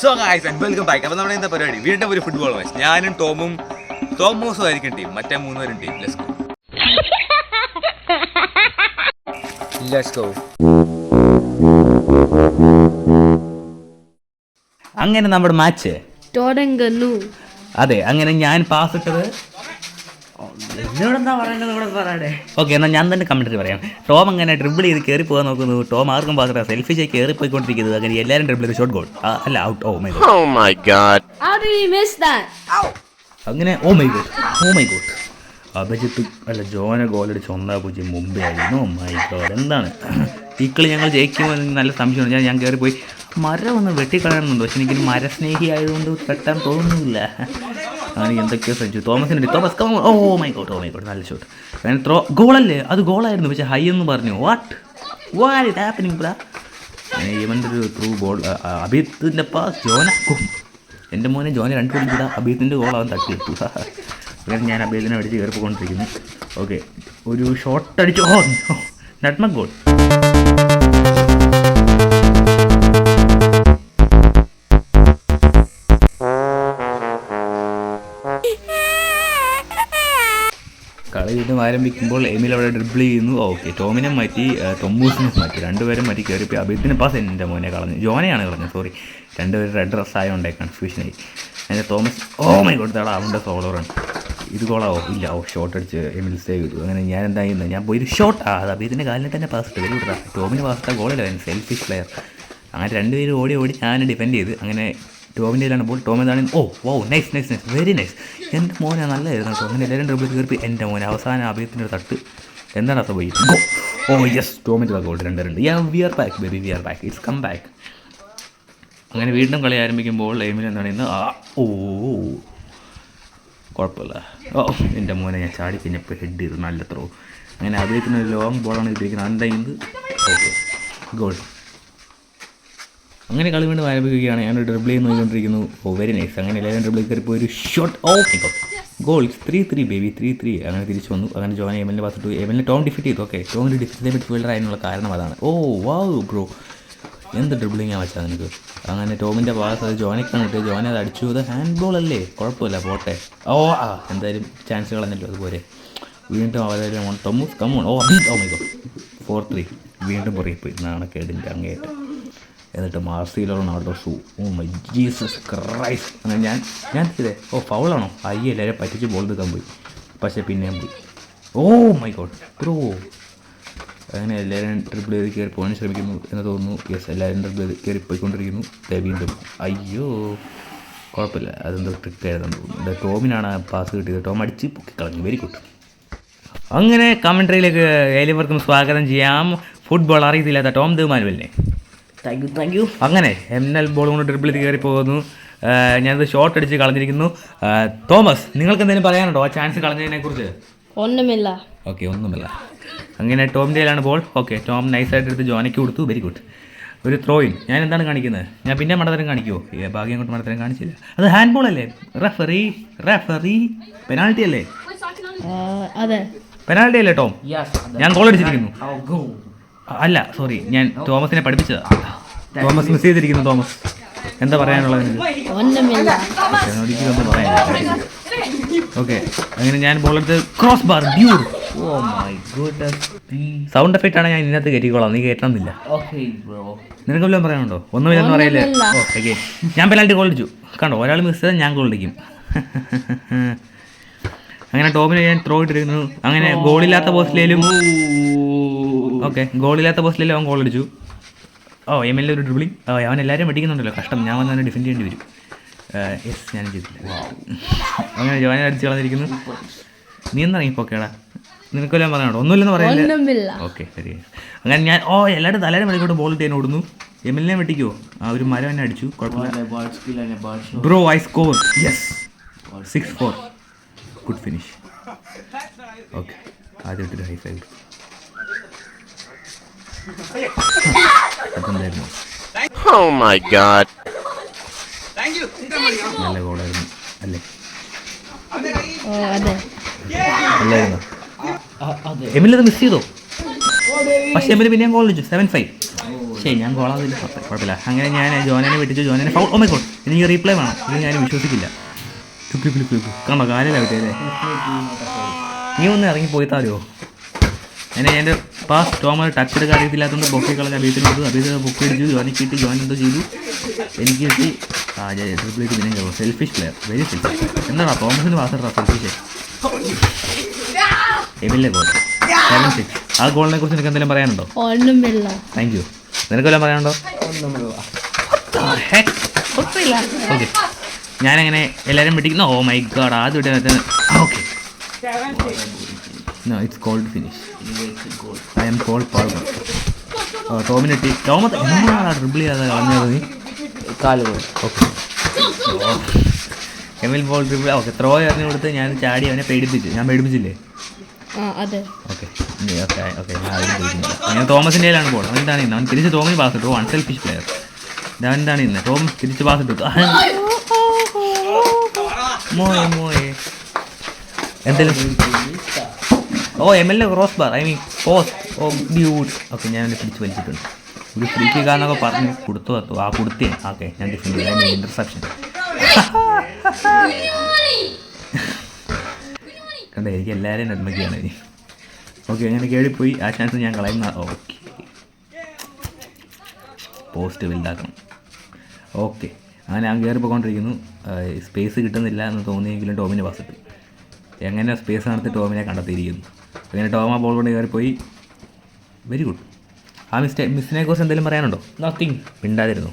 So guys and welcome back അപ്പോൾ നമ്മുടെ എന്താ പരിപാടി? വീണ്ടും ഒരു ഫുട്ബോൾ മാച്ച് ഞാനും ടോമും ടോമോസും ആയിരിക്കും ടീം മറ്റേ മൂന്നുപേരും team let's go let's go അങ്ങനെ നമ്മുടെ മാച്ച് അതെ അങ്ങനെ ഞാൻ പാസ് ഇട്ടത് ഓക്കെ എന്നാൽ ഞാൻ തന്നെ കമന്ററി പറയാം. ടോം അങ്ങനെ ഡ്രിബിൾ ചെയ്ത് കയറി പോകാൻ നോക്കുന്നു. ടോം ആർക്കും പാത്ര സെൽഫി ചെയ്ത് കയറി പോയിക്കൊണ്ടിരിക്കുന്നത് അങ്ങനെ എല്ലാവരും ഡ്രിബിൾ ചെയ്ത് ഷോട്ട് ഗോൾ അല്ല out oh my God oh my God? അങ്ങനെ ഓ my God oh my God Abhijith അല്ല ജോന ഗോളടിച്ച് ഒന്നാ പൂജ്യം മുമ്പേ ആയിരുന്നു. ഓ മൈ ഗോഡ് എന്താണ്? ഈ കളി ഞങ്ങൾ ജയിക്കുമെന്ന് നല്ല സംശയമാണ് ഞാൻ ഞാൻ പോയി മരം ഒന്ന് വെട്ടിക്കളയണമെന്നുണ്ട്. പക്ഷെ എനിക്ക് മരസ്നേഹി ആയതുകൊണ്ട് തട്ടാൻ തോന്നുന്നില്ല. അങ്ങനെ എന്തൊക്കെയോ ശ്രമിച്ചു തോമസിനുണ്ട് Thomas come oh my God oh my God നല്ല ഷോട്ട് അങ്ങനെ ത്രോ ഗോളല്ലേ അത് ഗോളായിരുന്നു പക്ഷേ ഹൈ എന്ന് പറഞ്ഞു. വാട്ട് വാട്ട് ഹാപ്പനിങ് ബ്രാ ഇവന്റെ ഒരു ത്രൂ ഗോൾ അഭിത്തിന്റെ പാസ് ജോന എന്റെ മോനെ ജോനെ രണ്ട് പേരും കൂടെ അഭിത്തിന്റെ ഗോൾ അവൻ തട്ടിയിട്ടു. അങ്ങനെ ഞാൻ അഭിയത്തിനെ അടിച്ച് കയറിപ്പോയിക്കൊണ്ടിരിക്കുന്നു. ഓക്കെ ഒരു ഷോട്ട് അടിച്ചു. ഓ നട്മക് ഗോൾ കളി വീണ്ടും ആരംഭിക്കുമ്പോൾ എമിൽ അവിടെ ഡ്രിബിൾ ചെയ്യുന്നു. ഓക്കെ ടോമിനെ മാറ്റി ടൊമ്മൂസിനെ മാറ്റി. രണ്ടുപേരും മാറ്റി കയറിപ്പോയി അഭിത്തിന് പാസ് എന്റെ മോനെ കളഞ്ഞു. ജോനെയാണ് കളഞ്ഞത്. സോറി രണ്ടുപേരും റെഡ് ഡ്രസ് ആയതുകൊണ്ടേ കൺഫ്യൂഷനായി അതിന്റെ തോമസ് ഓ മൈ കൊടുത്താടാ അവന്റെ സോളോ റൺ ഇത് ഗോളാവോ ഇല്ല. ഓ ഷോട്ട് അടിച്ച് എമിൽ സേവ് ചെയ്തു. അങ്ങനെ ഞാൻ എന്താ ചെയ്യുന്നത് ഞാൻ പോയി ഷോട്ട് ആ അത് അഭിത്തിന്റെ കാലിൽ തന്നെ പാസ് ഇട്ട് ഗുഡ് ടോമിന് പാസ് ഇട്ടാൽ ഗോളില്ല സെൽഫിഷ് പ്ലെയർ അങ്ങനെ രണ്ടുപേരും ഓടി ഓടി ഞാൻ ഡിപെൻഡ് ചെയ്ത്. അങ്ങനെ ടോമിന്റെ കയ്യിലാണ് ബോൾ. ടോം എന്താണ് ഓ wow nice nice nice very nice എന്റെ മോനെ നല്ലതായിരുന്നു കേട്ടോ. അങ്ങനെ എല്ലാവരും ഡബിൾ കയറി എന്റെ മോനെ അവസാന അഭയത്തിന്റെ ഒരു തട്ട്. എന്താണ് അത് പോയി ഗോ. ഓ യെസ് ടോമിന്റെ ഗോൾ രണ്ട് രണ്ട്. Yeah we are back baby we are back it's come back അങ്ങനെ വീണ്ടും കളി ആരംഭിക്കുമ്പോൾ എയിമിൽ എന്താണ് ഇന്ന് ആ ഓ കുഴപ്പമില്ല. ഓ എന്റെ മോനെ ഞാൻ ചാടി കഴിഞ്ഞപ്പോൾ ഹെഡ് ചെയ്തു നല്ല ത്രോ അങ്ങനെ ഒരു ലോങ് ബോളാണ് കിട്ടിയിരിക്കുന്നത് അതിന്റെ ഇത് ഓക്കെ ഗോൾ അങ്ങനെ കളി വീണ്ടും ആരംഭിക്കുകയാണ്. ഞാൻ ഡ്രിബിൾ ചെയ്ത് നോക്കിക്കൊണ്ടിരിക്കുന്നു. ഓ വെരി നൈസ് അങ്ങനെ എല്ലാവരും ഡ്രിബിൾ കയറിപ്പോൾ ഒരു shot off goal three three baby three three അങ്ങനെ തിരിച്ചു വന്നു. അങ്ങനെ ജോൻ എമലിനെ പാസിട്ടു എമലിനെ ടോം ഡിഫിറ്റ് ചെയ്തു. ഓക്കെ ടോമിന്റെ ചെയ്ത മിഡ്ഫീൽഡർ ആയതിനുള്ള കാരണം അതാണ്. ഓ വാവ് ബ്രോ എന്ത് ഡ്രിബിളിങ് ആ വെച്ചാൽ നിനക്ക്? അങ്ങനെ ടോമിന്റെ പാസ് അത് ജോനക്കാണ് കണ്ടിട്ട് ജോനെ അത് അടിച്ചു. അത് ഹാൻഡ് ബോൾ അല്ലേ? കുഴപ്പമില്ല. പോട്ടെ. ഓ ആ. എന്തായാലും ചാൻസ് കളഞ്ഞല്ലോ അതുപോലെ വീണ്ടും അവരെല്ലാം ടൊമൂസ് come on oh oh my God four three വീണ്ടും പുറകെ പോയി. നാണക്കേടിന്റെ അങ്ങേറ്റം എന്നിട്ട് റൊണാൾഡോ ഷൂ. ഓ മൈ ജീസസ് ക്രൈസ് അങ്ങനെ ഞാൻ ഞാൻ ചെയ്തേ. ഓ ഫൗളാണോ? അയ്യ എല്ലാവരും പറ്റിച്ച് ബോൾ എടുക്കാൻ പോയി. പക്ഷേ പിന്നെയും പോയി. ഓ മൈ ഗോഡ്. ബ്രോ അങ്ങനെ എല്ലാവരും ട്രിപ്പിൾ ചെയ്ത് കയറി പോകാൻ ശ്രമിക്കുന്നു എന്ന് തോന്നുന്നു. യെസ് എല്ലാവരും ട്രിപ്പിൾ ചെയ്ത് കയറി പോയിക്കൊണ്ടിരിക്കുന്നു. വീണ്ടും. അയ്യോ. കുഴപ്പമില്ല. അതെന്തോ ട്രിക്ക് ആയിരുന്നു തോന്നുന്നു. ടോമിനാണ് പാസ് കിട്ടിയത്. ടോം അടിച്ച് പൊക്കിക്കളഞ്ഞു വെരി ഗുഡ് അങ്ങനെ കമൻട്രിയിലേക്ക് ഏലിയവർക്കും സ്വാഗതം ചെയ്യാം. ഫുട്ബോൾ അറിയത്തില്ലാത്ത ടോം ദേമാനുവലിനെ താങ്ക് യു താങ്ക് യു അങ്ങനെ എം എൽ ബോൾ കൊണ്ട് ഡ്രിബിൾ ചെയ്ത് കയറി പോകുന്നു. ഞാനത് ഷോട്ട് അടിച്ച് കളഞ്ഞിരിക്കുന്നു. തോമസ് നിങ്ങൾക്ക് എന്തെങ്കിലും പറയാനുണ്ടോ? ആ ചാൻസ് കളഞ്ഞതിനെ കുറിച്ച്? ഒന്നുമില്ല. ഓക്കെ ഒന്നുമില്ല. അങ്ങനെ ടോമിന്റെയിലാണ് ബോൾ ഓക്കെ ടോം നൈസായിട്ട് എടുത്ത് ജോനയ്ക്ക് കൊടുത്തു. വെരി ഗുഡ് ഒരു ത്രോയിൻ ഞാൻ എന്താണ് കാണിക്കുന്നത്? ഞാൻ പിന്നെ മടത്തരം കാണിക്കുമോ ഏ, ഭാഗ്യം കൊണ്ട് മടത്തരം കാണിച്ചില്ല. അത് ഹാൻഡ് ബോൾ അല്ലേ? റെഫറി റെഫറി പെനാൾട്ടി അല്ലേ? അതെ. പെനാൾട്ടി അല്ലേ ടോം? ഞാൻ ഗോൾ അടിച്ചിരിക്കുന്നു. അല്ല സോറി ഞാൻ തോമസിനെ പഠിപ്പിച്ചതാ. തോമസ് മിസ് ചെയ്തിരിക്കുന്നു തോമസ്. എന്താ പറയാനുള്ളത് പറയാനില്ല. ഓക്കെ അങ്ങനെ ഞാൻ ബോളെടുത്ത് ക്രോസ് ബാർ ഡ്യൂർ oh my good sound effect ആണ് ഞാൻ ഇതിനകത്ത് കയറ്റിക്കോളാം നീ കേട്ടണമെന്നില്ല നിനക്ക് വല്ലതും പറയാനുണ്ടോ? ഒന്നുമില്ലെന്ന് പറയില്ലേ? ഒന്നുമില്ല. ഓക്കെ ഞാൻ പെനാൽറ്റി ഗോൾ അടിച്ചു. കണ്ടോ ഒരാൾ മിസ് ചെയ്താൽ ഞാൻ ഗോൾ അടിക്കും. അങ്ങനെ ടോമിന് ഞാൻ ത്രോ ഇട്ടിരിക്കുന്നു. അങ്ങനെ ഗോളില്ലാത്ത പോസ്റ്റിലേലും ഓക്കെ. ഗോളില്ലാത്ത പോസ്റ്റിൽ അവൻ ഗോൾ അടിച്ചു? ഓ എം എൽ ഒരു ഡ്രിബിളിങ് ഓ അവൻ എല്ലാവരും വെടിക്കുന്നുണ്ടല്ലോ കഷ്ടം. ഞാൻ വന്ന് ഡിഫെൻഡ് ചെയ്യേണ്ടി വരും. യെസ് ഞാൻ ചെയ്തില്ല അങ്ങനെ ജോനെ അടിച്ച് കളഞ്ഞിരിക്കുന്നു. നീ എന്താ ഇറങ്ങിപ്പോക്കേടാ നിനക്കെല്ലാം പറയാനുണ്ടോ ഒന്നുമില്ലെന്ന് പറയാനില്ല ഒന്നുമില്ല. ഓക്കെ ശരി. അങ്ങനെ ഞാൻ ഓ എല്ലാവരും തലേടെ വെടിക്കോട്ട് ബോൾ ഇട്ട് ഞാൻ ഓടുന്നു. എം എൽ എ വെട്ടിക്കോ? ആ ഒരു മരം എന്നെ അടിച്ചു. കുഴപ്പമില്ല. Bro I score yes six four good finish okay ആദ്യമായിട്ടൊരു ഹൈ ഫൈവ് അതെന്തായിരുന്നു? Oh my god. നല്ല ഗോളായിരുന്നു അല്ലേ? ഓ അതെ. അല്ലായിരുന്നു? എമിൽ മിസ് ചെയ്തോ? പക്ഷെ എമിൽ പിന്നെയും ഗോൾ അടിച്ചു സെവൻ ഫൈവ് ശരി ഞാൻ കോളാതില്ല കുഴപ്പമില്ല. അങ്ങനെ ഞാൻ ജോനനെ വിട്ടിച്ചു ജോനനെ ഫൗൾ ഓ മൈ ഗോഡ് എനിക്ക് റീപ്ലൈ വേണം. ഇത് ഞാൻ വിശ്വസിക്കില്ല. ലുക്ക് ലുക്ക് ലുക്ക് ലുക്ക് കണ്ടോ കാലിലാണ് വിട്ടേ നീ ഒന്ന് ഇറങ്ങി പോയി താരോ? എന്നെ എന്റെ പാസ് ടോമർ ടച്ച് എടുക്കാൻ അറിയത്തില്ലാത്തതുകൊണ്ട് ബൊക്കെ കളഞ്ഞ അഭിയത്തിന് കൊടുത്തു അഭിയത്തിന് ബൊക്കെ അടിച്ചു ജോയിൻ കിട്ടി ജോയിൻ എന്തോ ചെയ്തു. എനിക്ക് കിട്ടി. ആ ട്രിപ്പിൾ എയ്റ്റ് പിന്നെ കയറും സെൽഫിഷ് പ്ലെയർ വെരി സെൽഫിഷ് എന്താടാ തോമസിന് പാസ്സാ സെൽഫിഷ് എമിലെ ഗോൾ സെവൻ സിക്സ് ആ ഗോളിനെ കുറിച്ച് നിനക്ക് എന്തെങ്കിലും പറയാനുണ്ടോ? ഒന്നുമില്ല താങ്ക് യു നിനക്ക് വല്ലതും പറയാനുണ്ടോ? ഓക്കെ ഞാനങ്ങനെ എല്ലാവരും പിടിക്കുന്നു ഓ മൈ ഗാഡ് ആദ്യം വിട്ട് it's no finish. Cold finish I'm cold പാൾ ടോമിനെട്ടി ടോമത്ത് എന്താണ് ട്രിപ്പിൾ ചെയ്യാതെ കളഞ്ഞത് നീ. കാൽ പോയി. Okay Emil ball triple okay throw എറിഞ്ഞു കൊടുത്ത് ഞാൻ ചാടി അവനെ പേടിപ്പിച്ചു. ഞാൻ പേടിപ്പിച്ചില്ലേ? ഓക്കെ ഓക്കെ ഓക്കെ ഞാൻ തോമസിന്റെ കയ്യിലാണ് ബോൾ അവൻ എന്താണ് ഇന്ന്? അവൻ തിരിച്ച് ടോമിന് പാസ് ഇട്ടു. വൺ സെൽഫിഷ് പ്ലെയർ ഞാൻ എന്താണ് ഇന്ന്? ടോം തിരിച്ച് പാസ് ഇട്ടു. മോയെ മോയെ. എന്തെങ്കിലും ഓ M L A cross bar I mean oh oh dude okay ഞാൻ അവനെ പിടിച്ച് വലിച്ചിട്ടുണ്ട്. ഒരു ഫ്രീ കിക്കാന്നൊക്കെ പറഞ്ഞ് കൊടുത്തു തത്തു ആ കൊടുത്തേ. ഓക്കെ ഞാൻ ഡിഫൻഡ് ചെയ്തു ഇന്റർസെപ്ഷൻ കണ്ടേ എനിക്ക് എല്ലാവരെയും നന്മയ്ക്കാണ് ഇനി. ഓക്കെ അങ്ങനെ കേടിപ്പോയി ആ ചാൻസ് ഞാൻ കളയുന്ന ഓക്കെ പോസ്റ്റ് വലുതാക്കണം. ഓക്കെ അങ്ങനെ ഞാൻ കയറി പോയിക്കൊണ്ടിരിക്കുന്നു സ്പേസ് കിട്ടുന്നില്ല എന്ന് തോന്നിയെങ്കിലും ടോമിനെ പാസ് എങ്ങനെ സ്പേസ് നടത്തി ടോമിനെ കണ്ടെത്തിയിരിക്കുന്നു? അങ്ങനെ ടോമ ആ ബോൾ കൊണ്ട് കയറിപ്പോയി വെരി ഗുഡ് ആ മിസ്റ്റേ മിസ്സിനെ കുറിച്ച് എന്തെങ്കിലും പറയാനുണ്ടോ? നത്തിങ് മിണ്ടാതിരുന്നു.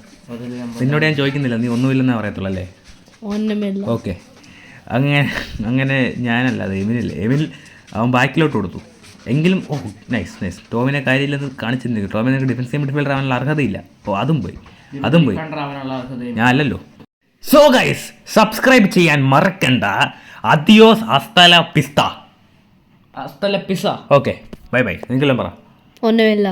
നിന്നോട് ഞാൻ ചോദിക്കുന്നില്ല നീ ഒന്നുമില്ലെന്നേ പറയത്തുള്ളൂ അല്ലേ? ഓക്കെ അങ്ങനെ അങ്ങനെ ഞാനല്ല അത് എമിനിൽ എമിൽ അവൻ ബാക്കിലോട്ട് കൊടുത്തു. എങ്കിലും ഓ നൈസ് നൈസ് ടോമിനെ കാര്യമില്ലെന്ന് കാണിച്ചിരുന്നില്ല ടോമിനെ ഡിഫൻസീവ് മിഡ്ഫീൽഡർ ആവാനുള്ള അർഹതയില്ല. ഓ അതും പോയി. അതും പോയി. ഞാൻ അല്ലല്ലോ. സോ ഗൈസ് സബ്സ്ക്രൈബ് ചെയ്യാൻ മറക്കണ്ട. അദിയോസ് അസ്തല പിസ്ത പിസ ഓക്കെ ബൈ ബൈ നിങ്ങൾക്കെല്ലാം പറ. ഒന്നുമില്ല.